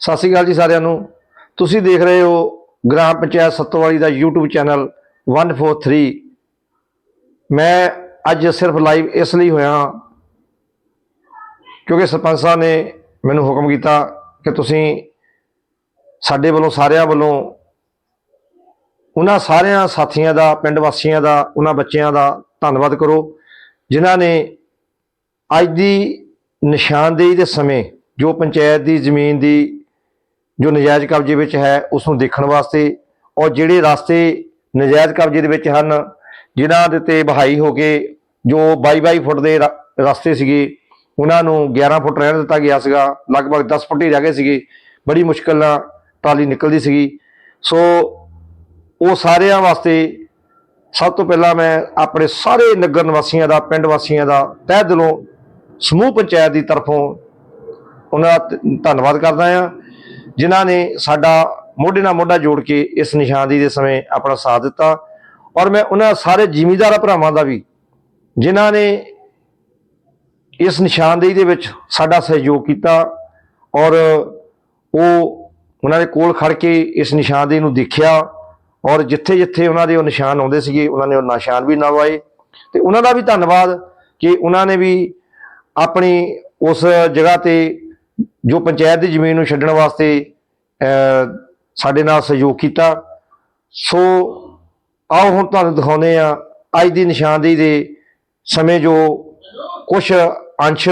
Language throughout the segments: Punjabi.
ਸਤਿ ਸ਼੍ਰੀ ਅਕਾਲ ਜੀ ਸਾਰਿਆਂ ਨੂੰ। ਤੁਸੀਂ ਦੇਖ ਰਹੇ ਹੋ ਗ੍ਰਾਮ ਪੰਚਾਇਤ ਸੱਤੋਵਾਲੀ ਦਾ YouTube ਚੈਨਲ 143 ਮੈਂ ਅੱਜ ਸਿਰਫ ਲਾਈਵ ਇਸ ਲਈ ਹੋਇਆ ਕਿਉਂਕਿ ਸਰਪੰਚ ਸਾਹਿਬ ਨੇ ਮੈਨੂੰ ਹੁਕਮ ਕੀਤਾ ਕਿ ਤੁਸੀਂ ਸਾਡੇ ਵੱਲੋਂ, ਸਾਰਿਆਂ ਵੱਲੋਂ ਉਹਨਾਂ ਸਾਰਿਆਂ ਸਾਥੀਆਂ ਦਾ, ਪਿੰਡ ਵਾਸੀਆਂ ਦਾ, ਉਹਨਾਂ ਬੱਚਿਆਂ ਦਾ ਧੰਨਵਾਦ ਕਰੋ, ਜਿਨ੍ਹਾਂ ਨੇ ਅੱਜ ਦੀ ਨਿਸ਼ਾਨਦੇਹੀ ਦੇ ਸਮੇਂ ਜੋ ਪੰਚਾਇਤ ਦੀ ਜ਼ਮੀਨ ਦੀ ਜੋ ਨਜਾਇਜ਼ ਕਬਜ਼ੇ ਵਿੱਚ ਹੈ ਉਸ ਨੂੰ ਦੇਖਣ ਵਾਸਤੇ ਔਰ ਜਿਹੜੇ ਰਸਤੇ ਨਜਾਇਜ਼ ਕਬਜ਼ੇ ਦੇ ਵਿੱਚ ਹਨ, ਜਿਨ੍ਹਾਂ ਦੇ ਤੇ ਬਹਾਈ ਹੋ ਕੇ ਜੋ 22 ਫੁੱਟ ਦੇ ਰਸਤੇ ਸੀਗੇ, ਉਹਨਾਂ ਨੂੰ 11 ਫੁੱਟ ਰਹਿਣ ਦਿੱਤਾ ਗਿਆ ਸੀਗਾ, ਲਗਭਗ 10 ਫੁੱਟ ਹੀ ਰਹਿ ਗਏ ਸੀਗੇ। ਬੜੀ ਮੁਸ਼ਕਲ ਨਾਲ ਟਰਾਲੀ ਨਿਕਲਦੀ ਸੀਗੀ। ਸੋ ਉਹ ਸਾਰਿਆਂ ਵਾਸਤੇ ਸਭ ਤੋਂ ਪਹਿਲਾਂ ਮੈਂ ਆਪਣੇ ਸਾਰੇ ਨਗਰ ਨਿਵਾਸੀਆਂ ਦਾ, ਪਿੰਡ ਵਾਸੀਆਂ ਦਾ ਤਹਿ ਦਿਲੋਂ ਸਮੂਹ ਪੰਚਾਇਤ ਦੀ ਤਰਫੋਂ ਉਹਨਾਂ ਦਾ ਧੰਨਵਾਦ ਕਰਦਾ ਹਾਂ। ਜਿਨ੍ਹਾਂ ਨੇ ਸਾਡਾ ਮੋਢੇ ਨਾਲ ਮੋਢਾ ਜੋੜ ਕੇ ਇਸ ਨਿਸ਼ਾਨਦੀ ਦੇ ਸਮੇਂ ਆਪਣਾ ਸਾਥ ਦਿੱਤਾ। ਔਰ ਮੈਂ ਉਹਨਾਂ ਸਾਰੇ ਜ਼ਿਮੀਂਦਾਰ ਭਰਾਵਾਂ ਦਾ ਵੀ, ਜਿਨ੍ਹਾਂ ਨੇ ਇਸ ਨਿਸ਼ਾਨਦੇਹੀ ਦੇ ਵਿੱਚ ਸਾਡਾ ਸਹਿਯੋਗ ਕੀਤਾ ਔਰ ਉਹ ਉਹਨਾਂ ਦੇ ਕੋਲ ਖੜ ਕੇ ਇਸ ਨਿਸ਼ਾਨਦੇਹੀ ਨੂੰ ਦੇਖਿਆ ਔਰ ਜਿੱਥੇ ਜਿੱਥੇ ਉਹਨਾਂ ਦੇ ਉਹ ਨਿਸ਼ਾਨ ਆਉਂਦੇ ਸੀਗੇ, ਉਹਨਾਂ ਨੇ ਉਹ ਨਿਸ਼ਾਨ ਵੀ ਨਵਾਏ। ਤੇ ਉਹਨਾਂ ਦਾ ਵੀ ਧੰਨਵਾਦ ਕਿ ਉਹਨਾਂ ਨੇ ਵੀ ਆਪਣੀ ਉਸ ਜਗ੍ਹਾ ਤੇ ਜੋ ਪੰਚਾਇਤ ਦੀ ਜ਼ਮੀਨ ਨੂੰ ਛੱਡਣ ਵਾਸਤੇ ਸਾਡੇ ਨਾਲ ਸਹਿਯੋਗ ਕੀਤਾ। ਸੋ, ਆਓ ਹੁਣ ਤੁਹਾਨੂੰ ਦਿਖਾਉਂਦੇ ਆ ਅੱਜ ਦੀ ਨਿਸ਼ਾਨਦੇਹੀ ਦੇ ਸਮੇਂ ਜੋ ਕੁਝ ਅੰਸ਼,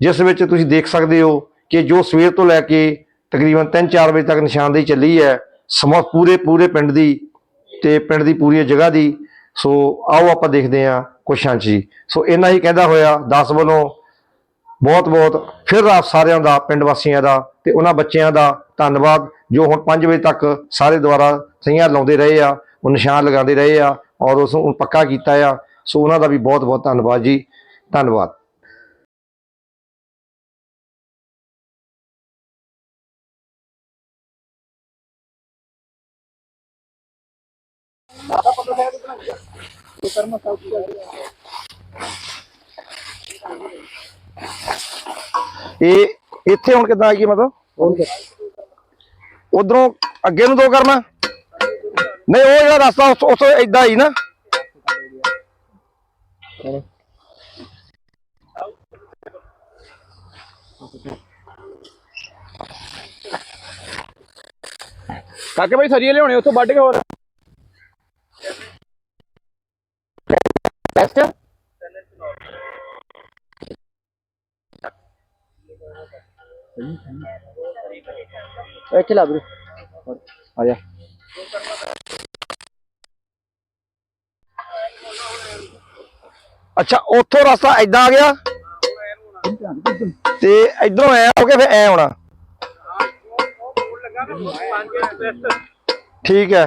ਜਿਸ ਵਿੱਚ ਤੁਸੀਂ ਦੇਖ ਸਕਦੇ ਹੋ ਕਿ ਜੋ ਸਵੇਰ ਤੋਂ ਲੈ ਕੇ ਤਕਰੀਬਨ 3-4 ਵਜੇ ਤੱਕ ਨਿਸ਼ਾਨਦੇਹੀ ਚੱਲੀ ਹੈ, ਸਮਾ ਪੂਰੇ ਪੂਰੇ ਪਿੰਡ ਦੀ ਤੇ ਪਿੰਡ ਦੀ ਪੂਰੀ ਜਗ੍ਹਾ ਦੀ। ਸੋ, ਆਓ ਆਪਾਂ ਦੇਖਦੇ ਹਾਂ ਕੁਛ ਅੰਸ਼ ਜੀ। ਸੋ, ਇੰਨਾ ਹੀ ਕਹਿੰਦਾ ਹੋਇਆ 10 ਵੱਲੋਂ ਬਹੁਤ ਬਹੁਤ ਫਿਰ ਆਪ ਸਾਰਿਆਂ ਦਾ, ਪਿੰਡ ਵਾਸੀਆਂ ਦਾ ਤੇ ਉਹਨਾਂ ਬੱਚਿਆਂ ਦਾ ਧੰਨਵਾਦ, ਜੋ ਹੁਣ 5 ਵਜੇ ਤੱਕ ਸਾਰੇ ਦੁਆਰਾ ਸਹੀਆਂ ਲਾਉਂਦੇ ਰਹੇ ਆ, ਉਹ ਨਿਸ਼ਾਨ ਲਗਾਉਂਦੇ ਰਹੇ ਆ ਔਰ ਉਸ ਨੂੰ ਪੱਕਾ ਕੀਤਾ ਆ। ਸੋ ਉਹਨਾਂ ਦਾ ਵੀ ਬਹੁਤ ਬਹੁਤ ਧੰਨਵਾਦ ਜੀ। ਧੰਨਵਾਦ। ਇਹ ਇੱਥੇ ਹੁਣ ਕਿੱਦਾਂ ਆਈਏ ਮਤਲਬ? ਉਧਰੋਂ ਅੱਗੇ ਨੂੰ ਦੋ ਕਰਨਾ। ਨਹੀਂ ਉਹ ਜਿਹੜਾ ਰਸਤਾ ਉਸ ਉਸ ਇਦਾਂ ਹੀ ਨਾ। ਕਾਕੇ ਭਾਈ ਸਰੀਏ ਲਿਆਉਣੇ ਉੱਥੋਂ ਵੱਢ ਕੇ ਹੋਰ। ਟੈਸਟ ਇੱਥੇ ਲਾ ਵੀਰੇ। ਆ ਜਾ। ਅੱਛਾ, ਉੱਥੋਂ ਰਸਤਾ ਇਦਾਂ ਆ ਗਿਆ? ਤੇ ਇਧਰੋਂ ਐ ਹੋ ਕੇ ਫਿਰ ਐ ਆਉਣਾ ਠੀਕ ਹੈ।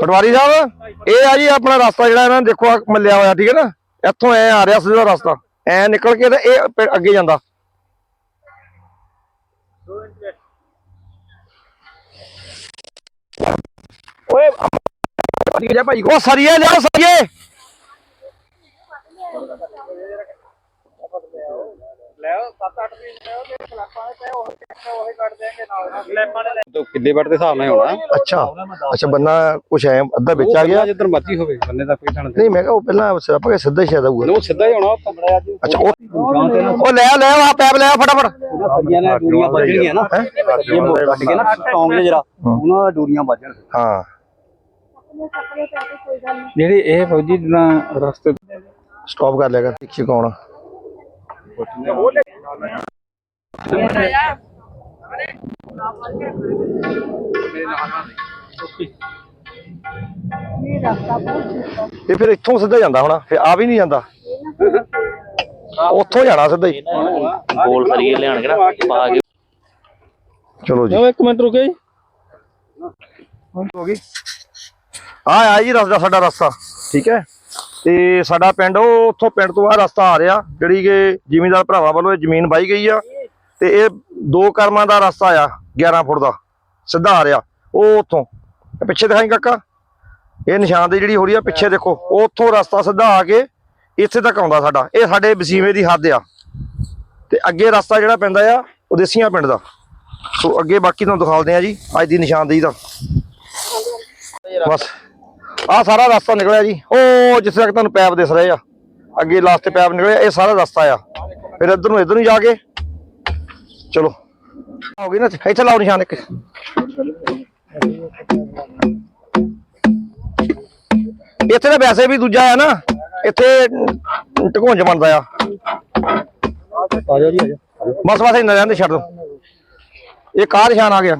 ਪਟਵਾਰੀ ਸਾਹਿਬ, ਇਹ ਆ ਜੀ ਆਪਣਾ ਰਸਤਾ ਜਿਹੜਾ ਇਹਨਾਂ ਨੇ ਦੇਖੋ ਮੱਲਿਆ ਹੋਇਆ, ਠੀਕ ਹੈ ਨਾ? ਇੱਥੋਂ ਐ ਆ ਰਿਹਾ ਸਿੱਧਾ ਰਸਤਾ। ਐ ਨਿਕਲ ਕੇ ਤੇ ਇਹ ਅੱਗੇ ਜਾਂਦਾ। ਓਏ ਠੀਕ ਜਾ ਭਾਈ ਉਹ ਸਰੀਏ ਲਿਆਓ ਸਰੀਏ। ਤੋਂ ਕਿੱਲੇ ਵੱਟ ਦੇ ਹਿਸਾਬ ਨਾਲ ਹੀ ਹੋਣਾ। ਅੱਛਾ ਅੱਛਾ ਬੰਨਾ ਕੁਛ ਐ ਅੱਧਾ ਵਿੱਚ ਆ ਗਿਆ। ਜਿੱਧਰ ਮਰਜ਼ੀ ਹੋਵੇ ਬੰਨੇ ਦਾ ਕੋਈ ਥਾਂ ਨਹੀਂ ਮੈਂ ਕਿਹਾ ਉਹ ਪਹਿਲਾਂ ਸਿਰਫ ਕੇ ਸਿੱਧਾ ਹੀ ਸ਼ਾਇਦ ਆਊਗਾ। ਉਹ ਸਿੱਧਾ ਹੀ ਹੋਣਾ ਉਹ ਕਮਰਾ ਅੱਜ ਅੱਛਾ ਉਹ ਉਹ ਲੈ ਆ, ਲੈ ਆ ਪੈਪ ਲੈ ਆ ਫਟਾਫਟ। ਸਰੀਆਂ ਨਾਲ ਡੂਰੀਆਂ ਵੱਜਣਗੀਆਂ ਨਾ। ਇਹ ਮੋੜ ਕੱਟ ਕੇ ਨਾ ਟੌਂਗ ਨੇ ਜਰਾ। ਉਹਨਾਂ ਦਾ ਡੂਰੀਆਂ ਵੱਜਣ। ਹਾਂ। ਜਿਹੜੀ ਇਹ ਫੌਜੀ ਨਾ ਰਸਤੇ ਸਟਾਪ ਕਰ ਲਿਆ ਕਰ ਪਿੱਛੇ ਕੌਣ ਇਹ ਫਿਰ ਇੱਥੋਂ ਸਿੱਧਾ ਜਾਂਦਾ ਹੋਣਾ ਫਿਰ ਆ ਵੀ ਨਹੀਂ ਜਾਂਦਾ। ਉੱਥੋਂ ਜਾਣਾ ਸਿੱਧਾ ਹੀ। ਗੋਲ ਕਰੀਏ ਲਿਆਣਗੇ ਨਾ ਪਾ ਕੇ। ਚਲੋ ਜੀ। ਇੱਕ ਮਿੰਟ ਰੁਕੇ ਜੀ। ਹੋ ਗਈ। ਆ ਆ ਜੀ ਰਸਤਾ ਸਾਡਾ ਰਸਤਾ। ਠੀਕ ਹੈ। ਤੇ ਸਾਡਾ ਪਿੰਡ, ਉਹ ਉੱਥੋਂ ਪਿੰਡ ਤੋਂ ਆ ਰਸਤਾ ਆ ਰਿਹਾ, ਜਿਹੜੀ ਕਿ ਜ਼ਿਮੀਂਦਾਰ ਭਰਾਵਾਂ ਵੱਲੋਂ ਇਹ ਜ਼ਮੀਨ ਵਾਈ ਗਈ ਆ, ਤੇ ਇਹ ਦੋ ਕਰਮਾਂ ਦਾ ਰਸਤਾ ਆ 11 ਫੁੱਟ ਦਾ, ਸਿੱਧਾ ਆ ਰਿਹਾ, ਉਹ ਉੱਥੋਂ। ਪਿੱਛੇ ਦਿਖਾਈ ਕਾਕਾ? ਇਹ ਨਿਸ਼ਾਨ ਦੀ ਜਿਹੜੀ ਹੋ ਰਹੀ ਆ, ਪਿੱਛੇ ਦੇਖੋ, ਉਹ ਉੱਥੋਂ ਰਸਤਾ ਸਿੱਧਾ ਆ ਕੇ ਇੱਥੇ ਤੱਕ ਆਉਂਦਾ ਸਾਡਾ, ਇਹ ਸਾਡੇ ਵਸੀਵੇਂ ਦੀ ਹੱਦ ਆ। ਤੇ ਅੱਗੇ ਰਸਤਾ ਜਿਹੜਾ ਪੈਂਦਾ ਆ ਉਦੇਸੀਆਂ ਪਿੰਡ ਦਾ। ਸੋ ਅੱਗੇ ਬਾਕੀ ਤੁਹਾਨੂੰ ਦਿਖਾਉਂਦੇ ਆ ਜੀ, ਅੱਜ ਦੀ ਨਿਸ਼ਾਨਦੇਹੀ ਦਾ। ਬਸ। ਆਹ ਸਾਰਾ ਰਸਤਾ ਨਿਕਲਿਆ ਜੀ। ਉਹ ਜਿੱਥੇ ਤੱਕ ਤੁਹਾਨੂੰ ਪੈਪ ਦਿਸ ਰਹੇ ਆ, ਅੱਗੇ ਲਾਸਟ ਤੇ ਪੈਪ ਨਿਕਲਿਆ, ਇਹ ਸਾਰਾ ਰਸਤਾ ਆ। ਫਿਰ ਇੱਧਰ ਨੂੰ ਇੱਧਰ ਨੂੰ ਜਾ ਕੇ, ਚਲੋ। ਹੋ ਗਈ ਨਾ, ਇੱਥੇ ਲਾਓ ਨਿਸ਼ਾਨ ਇੱਕ। ਇੱਥੇ ਤਾਂ ਵੈਸੇ ਵੀ ਦੂਜਾ ਆ ਨਾ, ਇੱਥੇ ਢਕੋਂਜ ਬਣਦਾ ਆ। ਆ ਜਾਓ ਜੀ ਆ ਜਾਓ ਬਸ ਬਸ ਇੰਨਾ ਰਹਿੰਦੇ ਛੱਡ ਦੋ। ਇਹ ਕਾਹ ਨਿਸ਼ਾਨ ਆ ਗਿਆ।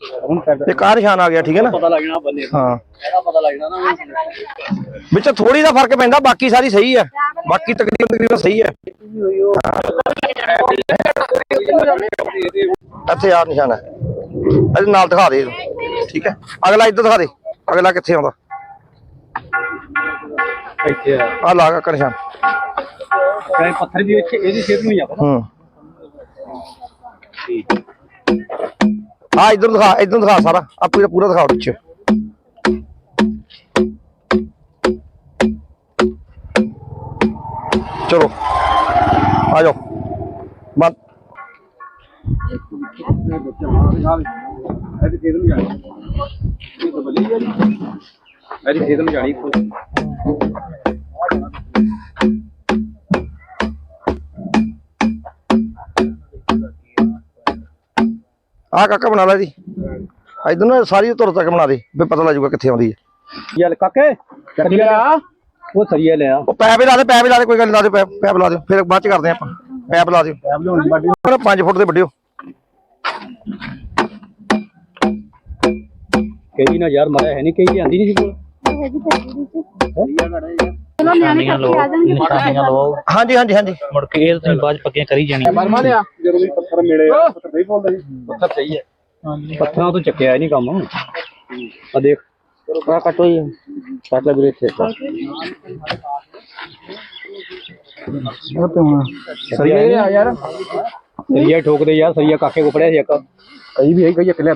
ਇਹ ਕਾਰ ਨਿਸ਼ਾਨ ਆ ਗਿਆ ਠੀਕ ਹੈ ਨਾ? ਪਤਾ ਲੱਗ ਜਾਣਾ ਬੰਦੇ ਨੂੰ। ਹਾਂ। ਇਹਦਾ ਪਤਾ ਲੱਗ ਜਾਣਾ ਨਾ। ਵਿੱਚ ਥੋੜੀ ਦਾ ਫ਼ਰਕ ਪੈਂਦਾ ਬਾਕੀ ਸਾਰੀ ਸਹੀ ਹੈ। ਬਾਕੀ ਤਕਰੀਬਨ ਤਕਰੀਬਨ ਸਹੀ ਹੈ। ਇੱਥੇ ਆ ਨਿਸ਼ਾਨ ਹੈ। ਇਹਦੇ ਨਾਲ ਦਿਖਾ ਦੇ। ਠੀਕ ਹੈ? ਅਗਲਾ ਇੱਧਰ ਦਿਖਾ ਦੇ। ਅਗਲਾ ਕਿੱਥੇ ਆਉਂਦਾ? ਇੱਥੇ ਆ। ਲਾ ਕੇ ਨਿਸ਼ਾਨ। ਕਹੇ ਪੱਥਰ ਵੀ ਇੱਥੇ ਇਹਦੀ ਸ਼ੇਪ ਨੂੰ ਹੀ ਆ ਹੂੰ। ਆ ਇੱਧਰ ਦਿਖਾ ਇੱਧਰ ਦਿਖਾ ਸਾਰਾ। ਆ ਪੂਰਾ ਪੂਰਾ ਦਿਖਾ ਵਿੱਚ ਚਲੋ, ਆ ਜਾਓ। ਬੰਦ ਇਹਦੀ ਖੇਤ ਨੂੰ ਜਾਣੀ। ਇਹ ਖੇਤ ਨੂੰ ਜਾਣੀ ਆ ਕਾਕਾ ਬਣਾ ਲੈ ਜੀ। ਇੱਧਰ ਨੂੰ ਸਾਰੀ ਤੁਰ ਤੱਕ ਬਣਾ ਦੇ ਵੀ ਪਤਾ ਲੱਗ ਜਾਊਗਾ ਕਿੱਥੇ ਆਉਂਦੀ ਹੈ। ਯਾਰ ਕਾਕੇ? ਸਰੀਆ ਉਹ ਸਰੀਆ ਲਿਆ ਉਹ ਪੈਪ ਹੀ ਲਾ ਦੇ ਪੈਪ ਹੀ ਲਾ ਦੇ ਕੋਈ ਗੱਲ ਨੀ, ਲਾ ਦਿਓ ਪੈਪ ਪੈਪ ਲਾ ਦਿਓ। ਫਿਰ ਬਾਅਦ ਚ ਕਰਦੇ ਆਪਾਂ। ਪੈਪ ਲਾ ਦਿਓ। ਪਰ 5 ਫੁੱਟ ਦੇ ਵੱਡਿਓ। ਕਹੀ ਨਾ ਯਾਰ ਮਾਰਿਆ ਹੈ ਨਹੀਂ ਕਹੀ ਆਂਦੀ ਨਹੀਂ ਸੀ ਕੋਲ। ਨਿਸ਼ਾਨੀਆਂ ਲਓ ਨਿਸ਼ਾਨੀਆਂ ਲਵਾਓ ਹਾਂਜੀ ਹਾਂਜੀ ਹਾਂਜੀ। ਮੁੜ ਕੇ ਇਹ ਤੁਸੀਂ ਬਾਅਦ 'ਚ ਪੱਕੀਆਂ ਕਰੀ ਜਾਣੀਆਂ। ਮਰਮਾ ਲਿਆ। ਜਦੋਂ ਵੀ ਪੱਥਰ ਮਿਲੇ ਪੱਥਰ ਨਹੀਂ ਬੋਲਦਾ ਜੀ ਪੱਥਰ ਸਹੀ ਹੈ। ਪੱਥਰਾਂ ਤੋਂ ਚੱਕਿਆ ਨਹੀਂ ਕੰਮ। ਆ ਦੇਖ। ਆ ਕੱਟੋ ਜੀ ਕੱਟ ਲੈ ਵੀਰੇ ਇੱਥੇ। ਸਰੀਆ ਇਹ ਆ ਯਾਰ। ਸਰੀਆ ਠੋਕਦੇ ਯਾਰ ਸਰੀਆ ਕਾਕੇ ਕੋ ਪੜਿਆ ਸੀ ਇੱਕ। ਕਈ ਵੀ ਹੈ ਕਈ ਇੱਕ ਲਿਆ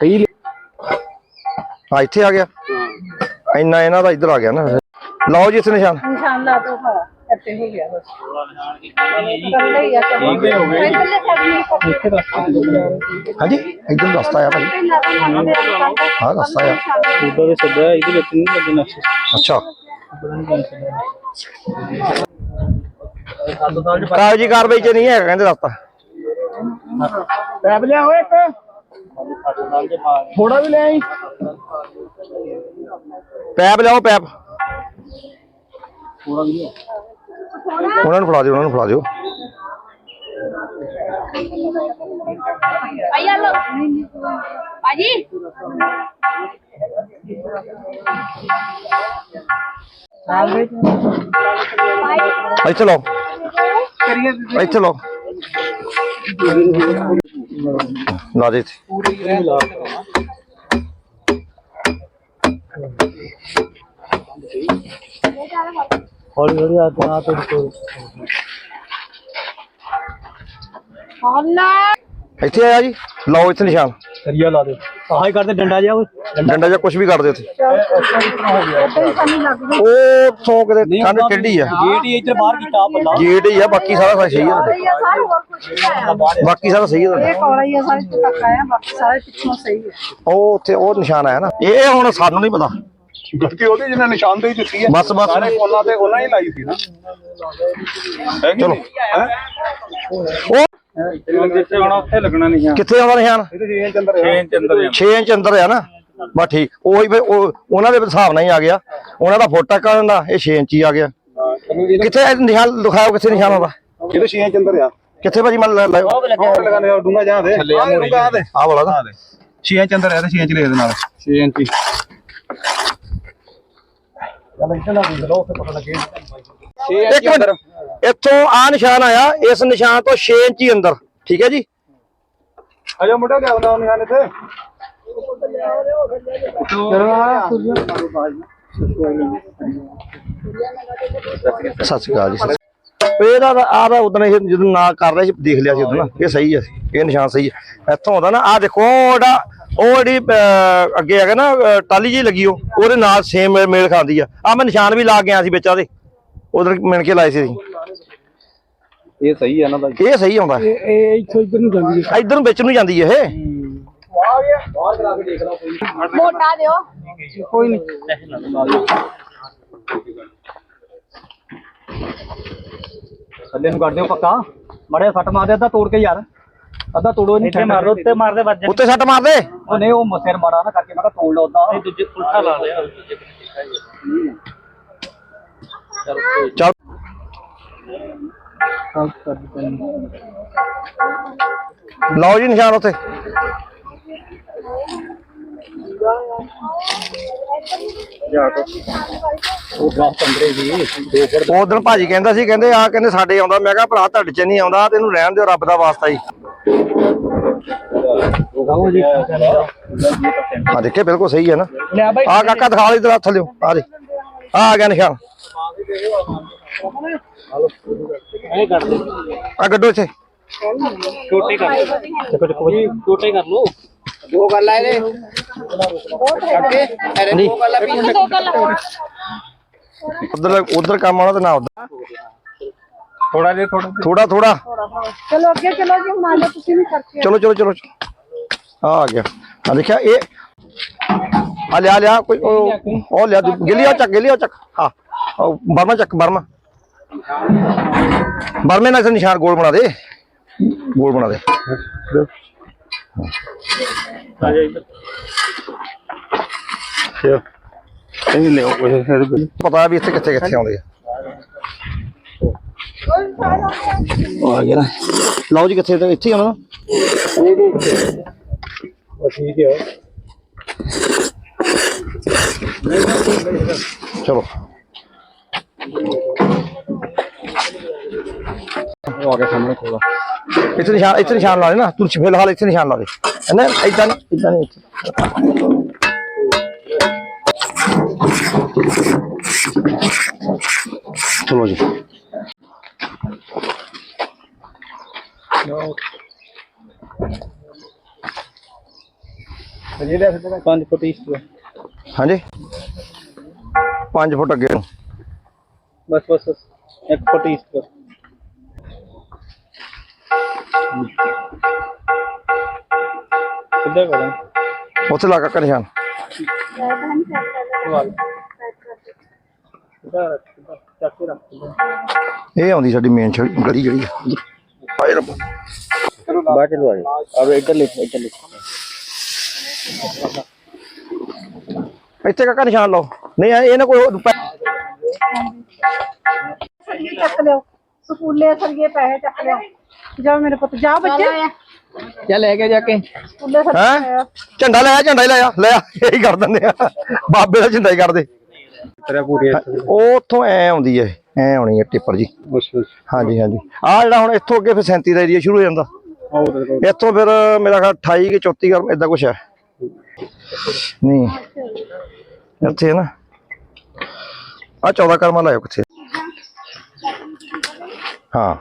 ਕਈ ਆ ਇੱਥੇ ਆ ਗਿਆ। ਇੰਨਾ ਇਹਨਾਂ ਦਾ ਇੱਧਰ ਆ ਗਿਆ ਨਾ। ਲਓ ਜੀ ਇੱਥੇ ਨਿਸ਼ਾਨ। ਨਿਸ਼ਾਨ ਲਾ ਦੋ ਹਾਂ ਇੱਥੇ ਹੋ ਗਿਆ ਬਸ। ਕੱਲੇ ਹੀ ਆ ਪਹਿਲੇ ਸਭ ਨੂੰ ਹਾਂਜੀ ਇੱਧਰ ਰਸਤਾ ਆ ਭਾਈ ਹਾਂ ਰਸਤਾ ਆ। ਉਧਰ ਦੇ ਸਿੱਧਾ ਇਹਦੇ ਵਿੱਚ ਨਹੀਂ ਲੱਗਣਾ ਅੱਛਾ। ਕਾਗਜ਼ੀ ਕਾਰਵਾਈ ਚ ਨਹੀਂ ਹੈਗਾ ਕਹਿੰਦੇ ਰਸਤਾ। ਪੈਪ ਲਿਆ ਓਏ ਇੱਕ। ਥੋੜਾ ਵੀ ਲੈ ਆਈ ਪੈਪ ਲਿਆਓ ਪੈਪ। ਉਹਨਾਂ ਨੂੰ ਫੜਾ ਦਿਓ ਉਹਨਾਂ ਨੂੰ ਫੜਾ ਦਿਓ। ਆਇਆ ਲੋ ਆਜੀ ਇੱਥੇ ਲਾਓ। ਇੱਥੇ ਲਾਓ। ਲਾ ਦੇ ਇੱਥੇ। ਹੌਲੀ ਹੌਲੀ ਆ ਤਾਂ ਤੇ ਅੱਲਾ ਇੱਥੇ ਆਇਆ ਜੀ? ਲਾਓ ਇੱਥੇ ਨਿਸ਼ਾਨ। ਸਰੀਆ ਲਾ ਦੇ। ਆਹ ਹੀ ਕਰਦੇ ਡੰਡਾ ਜਿਹਾ ਓਏ ਡੰਡਾ ਜਾਂ ਕੁਝ ਵੀ ਕਰ ਦਿਓ ਇੱਥੇ ਉਹ ਸੌ ਕਿਤੇ ਕੰਨ ਟੇਢੀ ਆ? ਗੇਟ ਹੀ ਇੱਧਰ ਬਾਹਰ ਕੀਤਾ ਬੰਦਾ ਗੇਟ ਹੀ ਆ ਬਾਕੀ ਸਾਰਾ ਸਹੀ ਆ। ਬਾਕੀ ਸਾਰਾ ਸਹੀ ਆ ਤੁਹਾਡਾ। ਇਹ ਕੋਲਾ ਹੀ ਆ ਸਾਰੇ ਤੋਂ ਤੱਕ ਆਇਆ ਬਾਕੀ ਸਾਰੇ ਪਿੱਛੋਂ ਸਹੀ ਹੈ ਉਹ ਉੱਥੇ ਉਹ ਨਿਸ਼ਾਨ ਆਇਆ ਨਾ। ਇਹ ਹੁਣ ਸਾਨੂੰ ਨਹੀਂ ਪਤਾ। ਕਿ ਉਹਦੇ ਜਿਹਨਾਂ ਨਿਸ਼ਾਨਦੇਹੀ ਦਿੱਤੀ ਹੈ ਬਸ ਬਸ। ਸਾਰੇ ਕੋਲਾਂ ਤੇ ਉਹਨਾਂ ਹੀ ਲਾਈ ਸੀ ਨਾ। ਹੈਗੀ ਚਲੋ। ਹੈ? ਉਹ ਜਿੱਥੇ ਹੁਣ ਉੱਥੇ ਲੱਗਣਾ ਨਹੀਂ ਕਿੱਥੇ ਆਉਂਦਾ ਨਿਸ਼ਾਨ? ਇਹਦੇ 6 ਇੰਚ ਅੰਦਰ 6 ਇੰਚ ਅੰਦਰ 6 ਇੰਚ ਅੰਦਰ ਆ ਨਾ। ਬਸ ਠੀਕ। ਉਹੀ ਫਿਰ ਉਹ ਉਹਨਾਂ ਦੇ ਹਿਸਾਬ ਨਾਲ ਹੀ ਆ ਗਿਆ। ਉਹਨਾਂ ਦਾ ਫੋਟਾ ਕਰਨ ਦਾ ਇਹ 6 ਇੰਚ ਹੀ ਆ ਗਿਆ। ਕਿੱਥੇ ਇਹ ਨਿਸ਼ਾਨ? ਦਿਖਾਓ ਕਿੱਥੇ ਨਿਸ਼ਾਨ ਆਉਂਦਾ। ਇਹਦੇ 6 ਇੰਚ ਅੰਦਰ ਆ। ਕਿੱਥੇ ਭਾਜੀ ਮੈਂ ਲਾਇਓ ਉਹ ਲਗਾਣੇ ਡੂੰਗਾ ਜਾਂ ਦੇ। ਥੱਲੇ ਆ ਡੂੰਗਾ ਦੇ। ਆ ਵਾਲਾ ਨਾ 6 ਇੰਚ ਅੰਦਰ ਆ ਤੇ 6 ਇੰਚ ਲੈ ਦੇ ਨਾਲ। 6 ਇੰਚ ਇੱਥੋਂ ਆ ਨਿਸ਼ਾਨ ਆਇਆ ਇਸ ਨਿਸ਼ਾਨ ਤੋਂ 6 ਇੰਚ ਹੀ ਅੰਦਰ। ਠੀਕ ਹੈ ਜੀ? ਅਜਾ ਮੁੰਡਾ ਲਿਆਉਂਦਾ ਉਹਨੇ ਹਾਲੇ ਤੇ ਸਤਿ ਸ਼੍ਰੀ ਅਕਾਲ ਜੀ। ਇਹਦਾ ਆਹ ਦਾ ਉਦੋਂ ਇਹ ਜਦੋਂ ਨਾ ਕਰ ਰਿਹਾ ਸੀ ਦੇਖ ਲਿਆ ਸੀ ਉਦੋਂ ਨਾ ਇਹ ਸਹੀ ਹੈ ਇਹ ਨਿਸ਼ਾਨ ਸਹੀ ਹੈ। ਇੱਥੋਂ ਆਉਂਦਾ ਨਾ ਆ ਦੇਖੋ ਉਹ ਜਿਹੜਾ ਉਹ ਜਿਹੜੀ ਅੱਗੇ ਹੈਗਾ ਨਾ ਟਾਲੀ ਜੀ ਲੱਗੀ ਉਹ ਉਹਦੇ ਨਾਲ ਸੇਮ ਮੇਲ ਖਾਂਦੀ ਆ। ਆ ਮੈਂ ਨਿਸ਼ਾਨ ਵੀ ਲਾ ਕੇ ਆਇਆ ਸੀ ਵਿੱਚ ਉਹਦੇ ਉਧਰ ਮਿਣ ਕੇ ਲਾਏ ਸੀ ਅਸੀਂ। ਇਹ ਸਹੀ ਹੈ ਇਹਨਾਂ ਦਾ ਇਹ ਸਹੀ ਆਉਂਦਾ। ਇਹ ਇੱਥੋਂ ਇੱਧਰ ਨੂੰ ਜਾਂਦੀ ਹੈ। ਇਧਰ ਨੂੰ ਵਿੱਚ ਨੂੰ ਜਾਂਦੀ ਹੈ ਇਹ। ਮੋਟਾ ਦਿਓ। ਕੋਈ ਨਹੀਂ। ਥੱਲੇ ਨੂੰ ਕੱਢ ਦਿਓ ਪੱਕਾ। ਮੜਿਆ ਸੱਟ ਮਾਰ ਦੇ ਅੱਧਾ ਤੋੜ ਕੇ ਯਾਰ। ਅੱਧਾ ਤੋੜੋ ਨਹੀਂ ਇੱਥੇ ਮਾਰ ਉੱਤੇ ਮਾਰਦੇ ਵੱਜ ਉੱਤੇ ਸੱਟ ਮਾਰ ਦੇ ਉਹ ਨਹੀਂ ਉਹ ਮਸਿਰ ਮਾੜਾ ਨਾ ਕਰਕੇ ਮੈਂ ਕਿਹਾ ਤੋੜ ਲਓ ਅੱਧਾ ਦੂਜੇ ਉਲਟਾ ਲਾ ਲਿਆ। ਚੱਲ। ਲਓ ਜੀ ਨਿਸ਼ਾਨ ਉੱਥੇ। ਉਹ ਗ੍ਰਾਸ ਅੰਦਰੇ ਜੀ ਦੋ ਫੁੱਟ ਉਹ ਦਿਨ ਭਾਜੀ ਕਹਿੰਦਾ ਸੀ ਕਹਿੰਦੇ ਆ ਕਹਿੰਦੇ ਸਾਡੇ ਆਉਂਦਾ। ਮੈਂ ਕਿਹਾ ਭਰਾ ਤੁਹਾਡੇ ਚ ਨਹੀਂ ਆਉਂਦਾ ਤੈਨੂੰ ਰਹਿਣ ਦਿਓ ਰੱਬ ਦਾ ਵਾਸਤਾ ਜੀ ਲਗਾਓ ਜੀ ਆ ਦੇਖੇ ਬਿਲਕੁਲ ਸਹੀ ਹੈ ਨਾ। ਲੈ ਆ ਕਾਕਾ ਦਿਖਾ ਲਈ ਤੇਰਾ ਥੱਲਿਓ ਆ ਦੇ ਆ ਆ ਗਿਆ ਨਿਸ਼ਾਨ। ਆ ਗੱਡੋ ਇੱਥੇ। ਛੋਟੇ ਕਰ ਛੋਟੇ ਕਰ ਲਓ। ਦੋ ਗੱਲ ਆ ਇਹਦੇ। ਨਹੀਂ ਦੋ ਗੱਲ ਹੋਰ ਉਧਰ ਉਧਰ ਕੰਮ ਆਉਣਾ ਤੇ ਨਾ ਉਧਰ ਥੋੜਾ ਜਿਹਾ ਥੋੜਾ ਥੋੜਾ ਥੋੜਾ ਚਲੋ ਅੱਗੇ ਚਲੋ ਜੀ ਮੰਨ ਲਓ ਤੁਸੀਂ ਵੀ ਕਰਕੇ ਚਲੋ ਚਲੋ ਚਲੋ ਆ ਆ ਗਿਆ ਆ ਦੇਖਿਆ ਇਹ ਆ ਲਿਆ ਲਿਆ ਕੋਈ ਉਹ ਉਹ ਲਿਆ ਗਿਲਿਆ ਚੱਕ ਗਿਲਿਆ ਚੱਕ ਹਾਂ ਉਹ ਬਰਮਾ ਚੱਕ ਬਰਮਾ ਬਰਮੇ ਨਾਲ ਸੇ ਨਿਸ਼ਾਨ ਗੋਲ ਬਣਾ ਦੇ ਗੋਲ ਬਣਾ ਦੇ ਆ ਜਾ ਇੱਧਰ ਇਹ ਲਿਓ ਕੁਝ ਪਤਾ ਵੀ ਇੱਥੇ ਕਿੱਥੇ ਕਿੱਥੇ ਆਉਂਦੇ ਆ। ਆ ਗਿਆ ਲਓ ਜੀ, ਕਿੱਥੇ ਤੇ ਇੱਥੇ ਆਉਣਾ। ਠੀਕ ਹੈ ਚਲੋ। ਆ ਗਿਆ ਸਾਹਮਣੇ ਖੋਲਾ ਇੱਥੇ ਨਿਸ਼ਾਨ ਇੱਥੇ ਨਿਸ਼ਾਨ ਲਾ ਦੇ ਨਾ ਤੂੰ ਫਿਲਹਾਲ ਇੱਥੇ ਨਿਸ਼ਾਨ ਲਾ ਦੇ ਨਾ ਇਦਾਂ ਨਹੀਂ ਇਦਾਂ ਨਹੀਂ ਇੱਥੇ ਚਲੋ ਜੀ ਅਜੇ ਦੇ ਸਕਦੇ 5 ਫੁੱਟ ਈਸਟ ਹਾਂਜੀ 5 ਫੁੱਟ ਅੱਗੇ ਨੂੰ ਬਸ ਬਸ ਕਿੱਧਰ ਕਰਾਂ ਉੱਥੇ ਲਾ ਕੇ ਨਿਸ਼ਾਨ। ਚੱਕ ਕੇ ਰੱਖ ਇਹ ਆਉਂਦੀ ਸਾਡੀ ਮੇਨ ਗਲੀ ਜਿਹੜੀ ਹਾਏ ਰੱਬਾ। ਬਾਅਦ ਚਲੋ ਆਏ ਅਬ ਇੱਧਰ ਲਿਖ ਇੱਧਰ ਲਿਖ। ਇੱਥੇ ਕਾਕਾ ਨਿਸ਼ਾਨ ਲਾਓ। ਨਹੀਂ ਇਹ ਨਾ ਕੋਈ ਸਰਗੇ ਚੱਕ ਲਿਓ। ਸਕੂਲੇ ਸਰਗੇ ਪੈਸੇ ਚੱਕ ਲਿਓ। ਜਾਓ ਮੇਰੇ ਪੁੱਤ ਜਾਓ ਬੱਚੇ। ਚੱਲ ਲੈ ਕੇ ਜਾ ਕੇ। ਸਕੂਲੇ ਸਰਗੇ ਹੈਂ? ਪੈਸੇ ਝੰਡਾ ਲੈ ਆ ਝੰਡਾ ਹੀ ਲੈ ਆ। ਲੈ ਆ ਇਹੀ ਕਰ ਦਿੰਦੇ ਆ। ਬਾਬੇ ਦਾ ਝੰਡਾ ਹੀ ਕਰਦੇ। ਤੇਰਾ ਪੂਰੀ ਉਹ ਉੱਥੋਂ ਐ ਆਉਂਦੀ ਐ ਐ ਆਉਣੀ ਐ ਟਿੱਪਰ ਜੀ। ਹਾਂਜੀ ਹਾਂਜੀ। ਆ ਜਿਹੜਾ ਹੁਣ ਇੱਥੋਂ ਅੱਗੇ ਫਿਰ 37 ਦਾ ਏਰੀਆ ਸ਼ੁਰੂ ਹੋ ਜਾਂਦਾ। ਇੱਥੋਂ ਫਿਰ ਮੇਰਾ ਖਿਆਲ 28 ਕਿ 34 ਕਰ ਇਦਾਂ ਕੁਛ ਹੈ ਨਹੀਂ। ਇੱਥੇ ਨਾ। ਆ 14 ਕਰਮਾ ਲਾਇਓ ਕਿੱਥੇ? ਹਾਂ।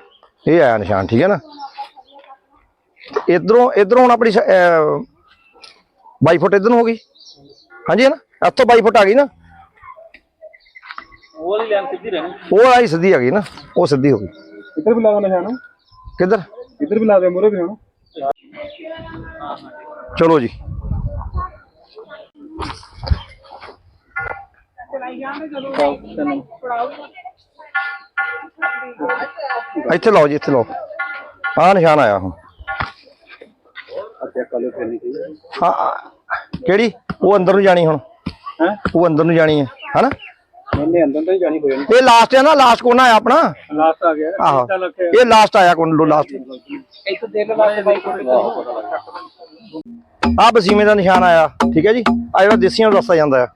ਇਹ ਆਇਆ ਨਿਸ਼ਾਨ ਠੀਕ ਹੈ ਨਾ? ਇਧਰੋਂ ਇਧਰੋਂ ਹੁਣ ਆਪਣੀ 22 ਫੁੱਟ ਇਧਰ ਨੂੰ ਹੋ ਗਈ। ਹਾਂਜੀ ਹੈ ਨਾ? ਇੱਥੋਂ 22 ਫੁੱਟ ਆ ਗਈ ਨਾ। ਉਹ ਵਾਲੀ ਲਾਈਨ ਸਿੱਧੀ ਰਹਿਣੀ। ਉਹ ਆਈ ਸਿੱਧੀ ਆ ਗਈ ਨਾ। ਉਹ ਸਿੱਧੀ ਹੋ ਗਈ। ਇੱਧਰ ਵੀ ਲਾ ਦੇਣਾ ਨਿਸ਼ਾਨ। ਕਿੱਧਰ? ਇੱਧਰ ਵੀ ਲਾ ਦੇ ਮੂਰੇ ਵੀ ਹੁਣ। ਚਲੋ ਜੀ। ਇੱਥੇ ਲਾਓ ਜੀ ਇੱਥੇ ਲਾਓ। ਆ ਨਿਸ਼ਾਨ ਆਇਆ ਹੁਣ। ਹਾਂ ਕਿਹੜੀ? ਉਹ ਅੰਦਰ ਨੂੰ ਜਾਣੀ ਹੁਣ। ਹੈ? ਉਹ ਅੰਦਰ ਨੂੰ ਜਾਣੀ ਹੈ ਹਨਾ? ਮੈਨੇ ਅੰਦਰ ਤਾਂ ਹੀ ਜਾਣੀ ਕੋਈ ਨਹੀਂ। ਇਹ ਲਾਸਟ ਹੈ ਨਾ ਲਾਸਟ ਕੋਨਾ ਹੈ ਆਪਣਾ? ਲਾਸਟ ਆ ਗਿਆ। ਆਹੋ। ਇਹ ਲਾਸਟ ਆਇਆ ਕੋਨ ਲਾਸਟ ਇੱਥੇ ਦੇ ਲਾ ਬਾਈ ਕੋਈ ਆ ਬਸੀਮੇ ਦਾ ਨਿਸ਼ਾਨ ਆਇਆ ਠੀਕ ਹੈ ਜੀ? ਆ ਜਿਹੜਾ ਦੇਸੀਆਂ ਨੂੰ ਦੱਸਿਆ ਜਾਂਦਾ ਆ।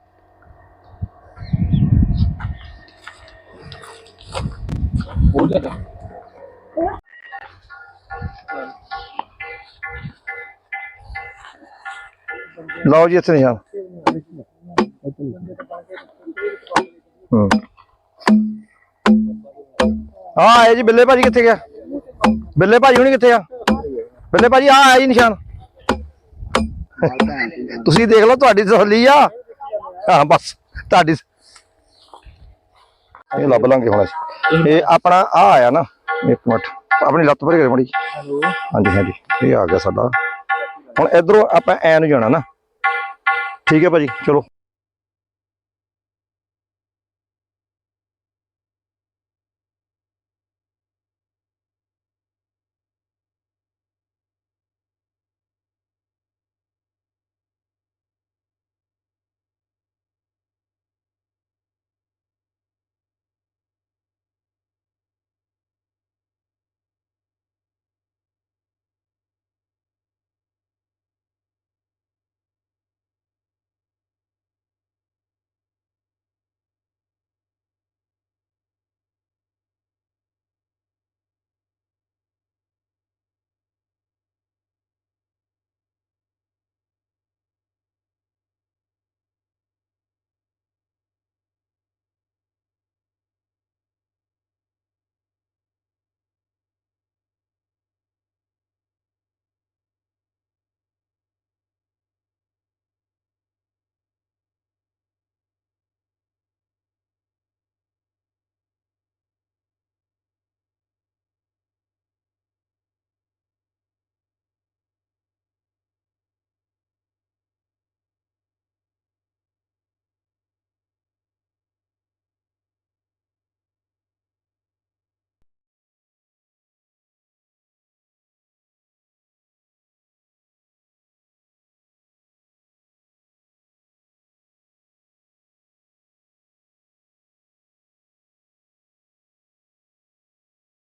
ਲਓ ਜੀ, ਇੱਥੇ ਨਿਸ਼ਾਨ ਹੂੰ। ਆ ਆਏ ਜੀ, ਬਿੱਲੇ ਭਾਜੀ ਕਿੱਥੇ ਗਿਆ? ਬਿੱਲੇ ਭਾਜੀ ਹੁਣੀ ਕਿੱਥੇ ਆ? ਬਿੱਲੇ ਭਾਜੀ ਆ ਆਇਆ ਜੀ ਨਿਸ਼ਾਨ। ਤੁਸੀਂ ਦੇਖ ਲਓ, ਤੁਹਾਡੀ ਤਸੱਲੀ ਆ। ਹਾਂ, ਬਸ, ਤੁਹਾਡੀ ਇਹ ਲੱਭ ਲਾਂਗੇ ਹੁਣ ਅਸੀਂ। ਇਹ ਆਪਣਾ ਆ ਆਇਆ ਨਾ ਇੱਕ ਮਿੰਟ। ਆਪਣੀ ਲੱਤ ਭਰੇ ਮੜੀ ਹਾਂਜੀ ਹਾਂਜੀ। ਇਹ ਆ ਗਿਆ ਸਾਡਾ। ਹੁਣ ਇਧਰੋਂ ਆਪਾਂ ਐ ਨੂੰ ਜਾਣਾ ਨਾ। ਠੀਕ ਹੈ ਭਾਜੀ ਚਲੋ।